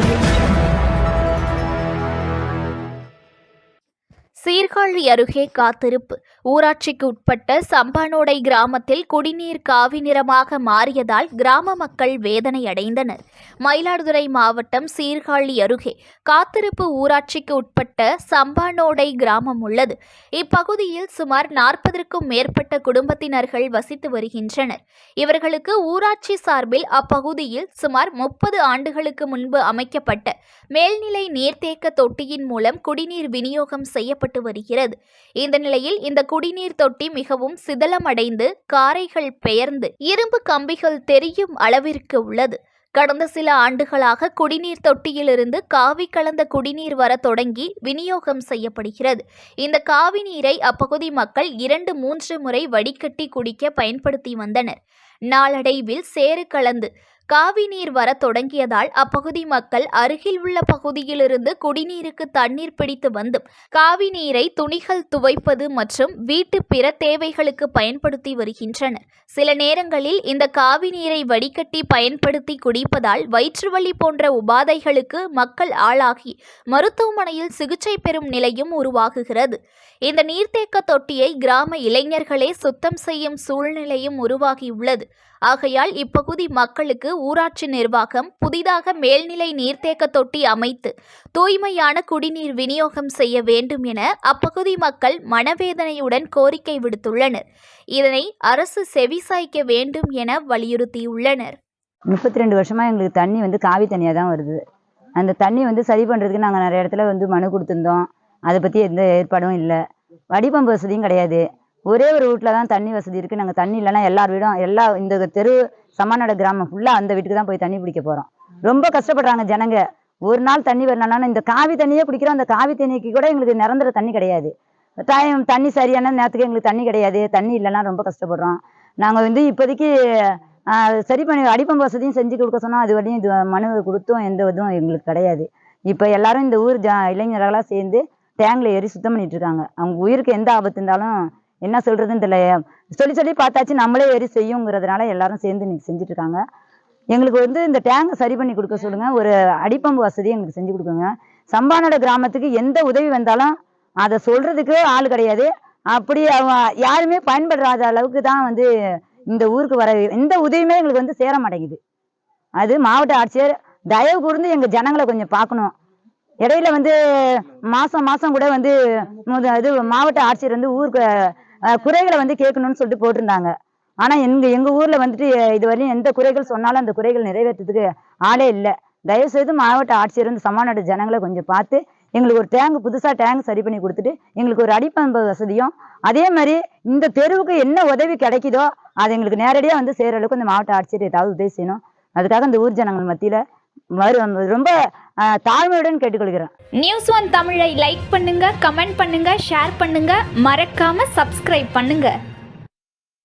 audio. Sirkazhi அருகே காத்திருப்பு. ஊராட்சிக்கு உட்பட்ட சம்பானோடை கிராமத்தில் குடிநீர் காவி நிறமாக மாறியதால் கிராம மக்கள் வேதனை அடைந்தனர். மயிலாடுதுறை மாவட்டம் சீர்காழி அருகே காத்திருப்பு ஊராட்சிக்கு உட்பட்ட சம்பானோடை கிராமம் உள்ளது. இப்பகுதியில் சுமார் நாற்பதற்கும் மேற்பட்ட குடும்பத்தினர்கள் வசித்து வருகின்றனர். இவர்களுக்கு ஊராட்சி சார்பில் அப்பகுதியில் சுமார் முப்பது ஆண்டுகளுக்கு முன்பு அமைக்கப்பட்ட மேல்நிலை நீர்த்தேக்க தொட்டியின் மூலம் குடிநீர் விநியோகம் செய்யப்பட்டு வருகிறது. இந்த நிலையில் இந்த குடிநீர் தொட்டி மிகவும் சிதலமடைந்து காரைகள் பெயர்ந்து இரும்பு கம்பிகள் தெரியும் அளவிற்கு உள்ளது. கடந்த சில ஆண்டுகளாக குடிநீர் தொட்டியிலிருந்து காவி கலந்த குடிநீர் வர தொடங்கி விநியோகம் செய்யப்படுகிறது. இந்த காவி நீரை அப்பகுதி மக்கள் இரண்டு மூன்று முறை வடிகட்டி குடிக்க பயன்படுத்தி வந்தனர். நாளடைவில் சேறு கலந்து காவி நீர் வரத் தொடங்கியதால் அப்பகுதி மக்கள் அருகில் உள்ள பகுதியிலிருந்து குடிநீருக்கு தண்ணீர் பிடித்து வந்து காவி நீரை துணிகள் துவைப்பது மற்றும் வீட்டு பிற தேவைகளுக்கு பயன்படுத்தி வருகின்றனர். சில நேரங்களில் இந்த காவி நீரை வடிகட்டி பயன்படுத்தி குடிப்பதால் வயிற்றுவலி போன்ற உபாதைகளுக்கு மக்கள் ஆளாகி மருத்துவமனையில் சிகிச்சை பெறும் நிலையும் உருவாகுகிறது. இந்த நீர்த்தேக்க தொட்டியை கிராம இளைஞர்களே சுத்தம் செய்யும் சூழ்நிலையும் உருவாகியுள்ளது. ஆகையால் இப்பகுதி மக்களுக்கு ஊராட்சி நிர்வாகம் புதிதாக மேல்நிலை நீர்த்தேக்க தொட்டி அமைத்து தூய்மையான குடிநீர் விநியோகம் செய்ய வேண்டும் என அப்பகுதி மக்கள் மனவேதனையுடன் கோரிக்கை விடுத்துள்ளனர். இதனை அரசு செவிசாய்க்க வேண்டும் என வலியுறுத்தியுள்ளனர். முப்பத்தி ரெண்டு வருஷமாக எங்களுக்கு தண்ணி வந்து காவி தண்ணியாக தான் வருது. அந்த தண்ணி வந்து சரி பண்ணுறதுக்கு நாங்கள் நிறைய இடத்துல வந்து மனு கொடுத்துருந்தோம். அதை பற்றி எந்த ஏற்பாடும் இல்லை. வடிபம்பு வசதியும் கிடையாது. ஒரே ஒரு வீட்டில் தான் தண்ணி வசதி இருக்குது நாங்கள் தண்ணி இல்லைன்னா எல்லார் வீடும் எல்லா இந்த தெரு சமநட கிராமம் ஃபுல்லாக அந்த வீட்டுக்கு தான் போய் தண்ணி பிடிக்க போகிறோம் ரொம்ப கஷ்டப்படுறாங்க ஜனங்க. ஒரு நாள் தண்ணி வரலன்னா இந்த காவி தண்ணியே குடிக்கிறோம். அந்த காவி தண்ணிக்கு கூட எங்களுக்கு நிரந்தர தண்ணி கிடையாது. டைம் தண்ணி சரியான நேரத்துக்கு எங்களுக்கு தண்ணி கிடையாது. தண்ணி இல்லைன்னா ரொம்ப கஷ்டப்படுறோம். நாங்கள் வந்து இப்போதைக்கு சரி பண்ணி அடிப்பம்பு வசதியும் செஞ்சு கொடுக்க சொன்னால் அது வரையும் இது மனு கொடுத்தும் எந்த இதுவும் எங்களுக்கு கிடையாது. இப்போ எல்லாரும் இந்த ஊர் ஜா இளைஞர்களாக சேர்ந்து டேங்கில் ஏறி சுத்தம் பண்ணிட்டு இருக்காங்க. அவங்க உயிருக்கு எந்த ஆபத்து இருந்தாலும் என்ன சொல்றதுன்னு தெரியல. சொல்லி சொல்லி பார்த்தாச்சு நம்மளே ஏறி செய்யுங்கிறதுனால எல்லாரும் சேர்ந்து இன்னைக்கு செஞ்சுட்டு இருக்காங்க எங்களுக்கு வந்து இந்த டேங்கை சரி பண்ணி கொடுக்க சொல்லுங்க. ஒரு அடிப்பம்பு வசதி எங்களுக்கு செஞ்சு கொடுக்குங்க. சம்பானோட கிராமத்துக்கு எந்த உதவி வந்தாலும் அதை சொல்றதுக்கு ஆள் கிடையாது. அப்படி யாருமே பயன்படுறாத அளவுக்கு தான் வந்து இந்த ஊருக்கு வர எந்த உதவியுமே எங்களுக்கு வந்து சேர மாட்டேங்குது. அது மாவட்ட ஆட்சியர் தயவு கூர்ந்து எங்க ஜனங்களை கொஞ்சம் பார்க்கணும். இடையில வந்து மாசம் மாசம் கூட வந்து இது மாவட்ட ஆட்சியர் வந்து ஊருக்கு குறைகளை வந்து கேட்கணும்னு சொல்லிட்டு போட்டிருந்தாங்க. ஆனா எங்க எங்க ஊர்ல வந்துட்டு இது வரையும் எந்த குறைகள் சொன்னாலும் அந்த குறைகள் நிறைவேற்றத்துக்கு ஆளே இல்லை. தயவு செய்து மாவட்ட ஆட்சியர் வந்து சமாநாடு ஜனங்களை கொஞ்சம் பார்த்து எங்களுக்கு ஒரு டேங்க் புதுசாக டேங்க் சரி பண்ணி கொடுத்துட்டு எங்களுக்கு ஒரு அடிப்பம்பு வசதியும் அதே மாதிரி இந்த தெருவுக்கு என்ன உதவி கிடைக்குதோ அது எங்களுக்கு நேரடியாக வந்து செய்கிற அளவுக்கு இந்த மாவட்ட ஆட்சியர் ஏதாவது உதவி செய்யணும். அதுக்காக இந்த ஊர் ஜனங்கள் மத்தியில் ரொம்ப தாழ்மையுடன் கேட்டுக்கொள்கிறேன். நியூஸ் ஒன் தமிழை லைக் பண்ணுங்க கமெண்ட் பண்ணுங்க ஷேர் பண்ணுங்க. மறக்காம சப்ஸ்கிரைப் பண்ணுங்க.